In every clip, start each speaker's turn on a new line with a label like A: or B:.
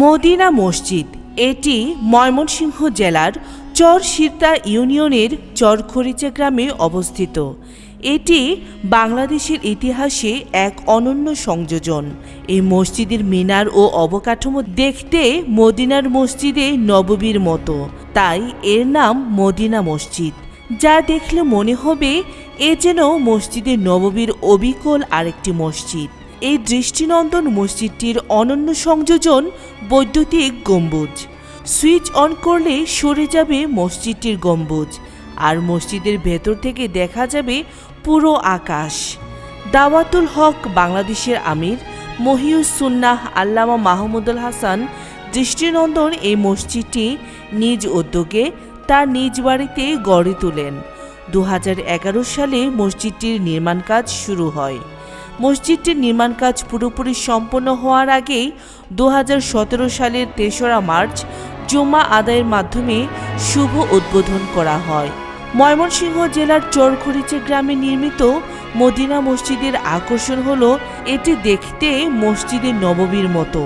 A: Medina মসজিদ। এটি ময়মনসিংহ জেলার চরশিরতা ইউনিয়নের চরখরিচা গ্রামে অবস্থিত। এটি বাংলাদেশের ইতিহাসে এক অনন্য সংযোজন। এই মসজিদের মিনার ও অবকাঠামো দেখতে মদিনার মসজিদে নববীর মতো। তাই এর নাম মদিনা মসজিদ। যা দেখলে মনে হবে এ যেন মসজিদে নববীর অবিকল আরেকটি মসজিদ। এই দৃষ্টিনন্দন মসজিদটির অনন্য সংযোজন বৈদ্যুতিক গম্বুজ। সুইচ অন করলে সরে যাবে মসজিদটির গম্বুজ, আর মসজিদের ভেতর থেকে দেখা যাবে পুরো আকাশ। দাওয়াতুল হক, বাংলাদেশের আমির মহিউস সুন্নাহ আল্লামা মাহমুদুল হাসান দৃষ্টিনন্দন এই মসজিদটি নিজ উদ্যোগে তার নিজ বাড়িতে গড়ে তোলেন। দু হাজার এগারো সালে মসজিদটির নির্মাণ কাজ শুরু হয়। মসজিদটির নির্মাণ কাজ পুরোপুরি সম্পন্ন হওয়ার আগেই দু হাজার সতেরো সালের তেসরা মার্চ জুমা আদায়ের মাধ্যমে শুভ উদ্বোধন করা হয়। ময়মনসিংহ জেলার চরখরিচে গ্রামে নির্মিত মদিনা মসজিদের আকর্ষণ হলো এটি দেখতে মসজিদের নববীর মতো।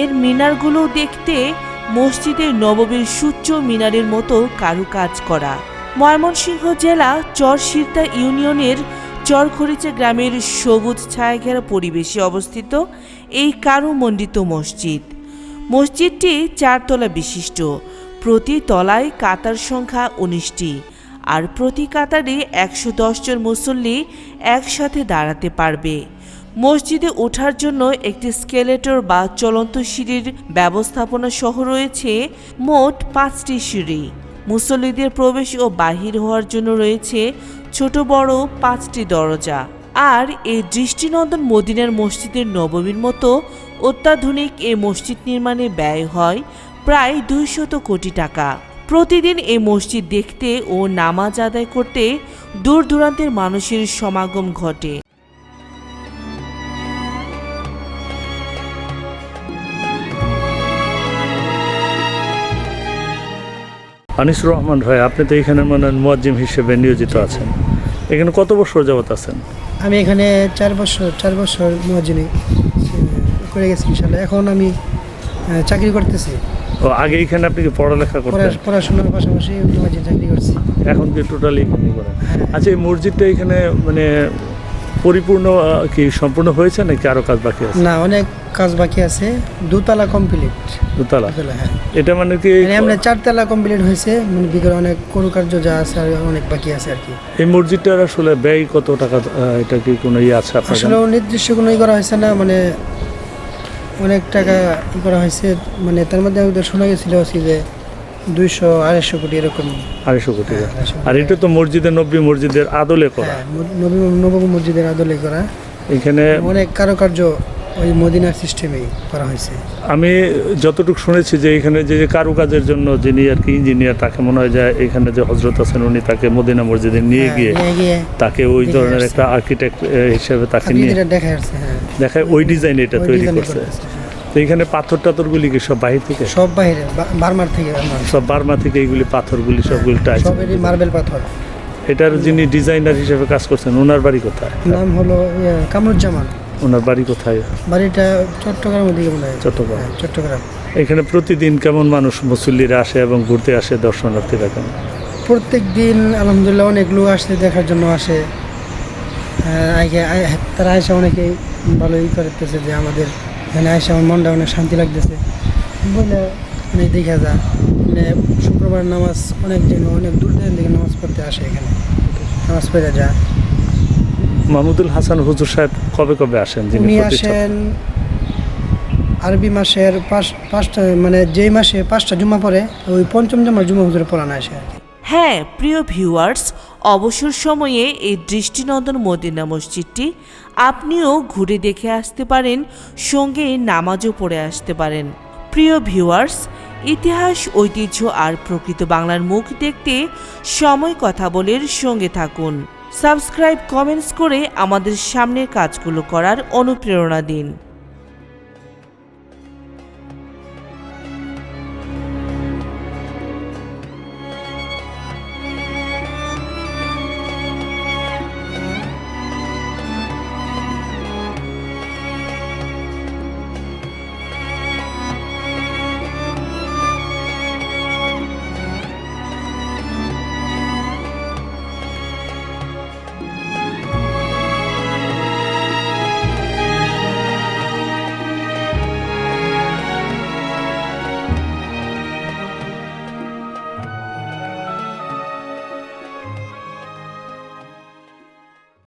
A: এর মিনারগুলো দেখতে মসজিদের নববীর সূচ্য মিনারের মতো কারুকাজ করা। ময়মনসিংহ জেলা চরশিরতা ইউনিয়নের চরখরিচা গ্রামের সবুজ ছায়াঘেরা পরিবেশে অবস্থিত এই কারুমণ্ডিত মসজিদ। মসজিদটি চারতলা বিশিষ্ট। প্রতি তলায় কাতার সংখ্যা উনিশটি। আর প্রতি কাতারে একশো জন মুসল্লি একসাথে দাঁড়াতে পারবে। মসজিদে ওঠার জন্য একটি স্কেলেটর বা চলন্ত সিঁড়ির ব্যবস্থাপনা সহ রয়েছে মোট পাঁচটি সিঁড়ি। মুসল্লিদের প্রবেশ ও বাহির হওয়ার জন্য রয়েছে ছোট বড় পাঁচটি দরজা আর এই দৃষ্টিনন্দন মদিনার মসজিদের নবমীর মতো অত্যাধুনিক এই মসজিদ নির্মাণে ব্যয় হয় প্রায় দুইশত কোটি টাকা। প্রতিদিন এই মসজিদ দেখতে ও নামাজ আদায় করতে দূর দূরান্তের মানুষের সমাগম ঘটে।
B: আনিসুর রহমান ভাই, আপনি তো এখানে মানে মুয়াজ্জিম হিসেবে নিয়োজিত আছেন। এখানে কত বছর যাবত আছেন?
C: আমি এখানে চার বছর চার বছর মহাজিনী করে গেছি ইনশাল্লাহ এখন আমি চাকরি করতেছি।
B: ও আগে এখানে আপনি কি পড়ালেখা করতেন?
C: পড়াশোনার পাশাপাশি মহাজিন চাকরি করছি।
B: এখন কি টোটালি এখানে করেন আচ্ছা এই মসজিদটা এখানে মানে পরিপূর্ণ কি সম্পূর্ণ হয়েছে নাকি আরও কাজ বাকি আছে?
C: না অনেক কাজ বাকি আছে। দুতলা কমপ্লিট
B: দুতলা?
C: হ্যাঁ।
B: এটা মানে কি
C: মানে আমরা চারতলা কমপ্লিট হয়েছে মানে ভিতরে অনেক করুকার্য যা আছে আর অনেক বাকি আছে আর কি।
B: এই মসজিদটার আসলে ব্যয় কত টাকা এটা কি কোনো ইয়ে আছে আপনার
C: আসলে নির্দিষ্ট কোনো ই করা হয়েছে না মানে অনেক টাকা ই করা হয়েছে মানে তার মধ্যে আমাদের শোনা গেছিল যে দুইশো আড়াইশো কোটি এরকম।
B: আড়াইশো কোটি।
C: কোটি
B: আর এটা তো মসজিদের নব্বী মসজিদের আদলে করা।
C: হ্যাঁ নবী মসজিদের আদলে করা।
B: এখানে
C: অনেক কারুকার্য ওই মদিনার সিস্টেমেই করা হয়েছে।
B: আমি যতটুকু শুনেছি যে এখানে যে যে কারুকাজের জন্য যিনি আর কি ইঞ্জিনিয়ার তাকে মনে হয় যে এখানে যে হজরত আছেন উনি তাকে মদিনা মসজিদে নিয়ে
C: হ্যাঁ,
B: গিয়ে তাকে ওই ধরনের একটা আর্কিটেক্ট হিসেবে তাকে নিয়ে
C: হ্যাঁ।
B: দেখায় ওই ডিজাইন এটা তৈরি করছে।
C: হ্যাঁ।
B: তো এখানে পাথর টাথরগুলি কি সব বাহির থেকে?
C: সব বাইরে বার্মার থেকে
B: সব বার্মা থেকে এইগুলি পাথরগুলি সবগুলি টাইস
C: সব এটি মার্বেল পাথর।
B: এটার যিনি ডিজাইনার হিসেবে কাজ করছেন ওনার বাড়ি কোথায়?
C: নাম হলো কামরুজ্জামান।
B: ওনার বাড়ি কোথায়?
C: বাড়িটা চট্টগ্রামের দিকে মনে হয়।
B: চট্টগ্রাম।
C: হ্যাঁ, চট্টগ্রাম।
B: এখানে প্রতিদিন কেমন মানুষ মুসল্লিরা আসে এবং ঘুরতে আসে দর্শনার্থীরা কেমন?
C: প্রত্যেক দিন আলহামদুলিল্লাহ অনেক লোক আসে দেখার জন্য আসে। আগে- আয়- তারা আয়সা অনেকেই ভালো ই করতেছে যে আমাদের এখানে আয়সা আমার মনটা অনেক শান্তি লাগতেছে। বলে মানে দেখা যা মানে শুক্রবার নামাজ অনেক জন অনেক দূর দূরান্ত থেকে নামাজ পড়তে আসে এখানে। নামাজ পড়ে যায়
B: মাহমুদুল হাসান হুজুর সাহেব কবে কবে আসেন যিনি
C: উনি আসেন আরবি মাসের পাঁচ পাঁচটা মানে যেই মাসে পাঁচটা জুমা পড়ে ওই পঞ্চম জমা জুমা হুজুরে পড়ানো আসে আর কি।
A: হ্যাঁ প্রিয় ভিউয়ার্স অবসর সময়ে এই দৃষ্টিনন্দন মদিনা মসজিদটি আপনিও ঘুরে দেখে আসতে পারেন, সঙ্গে নামাজও পড়ে আসতে পারেন। প্রিয় ভিউয়ার্স, ইতিহাস, ঐতিহ্য আর প্রকৃত বাংলার মুখ দেখতে সময় কথা বলের সঙ্গে থাকুন। সাবস্ক্রাইব, কমেন্টস করে আমাদের সামনের কাজগুলো করার অনুপ্রেরণা দিন।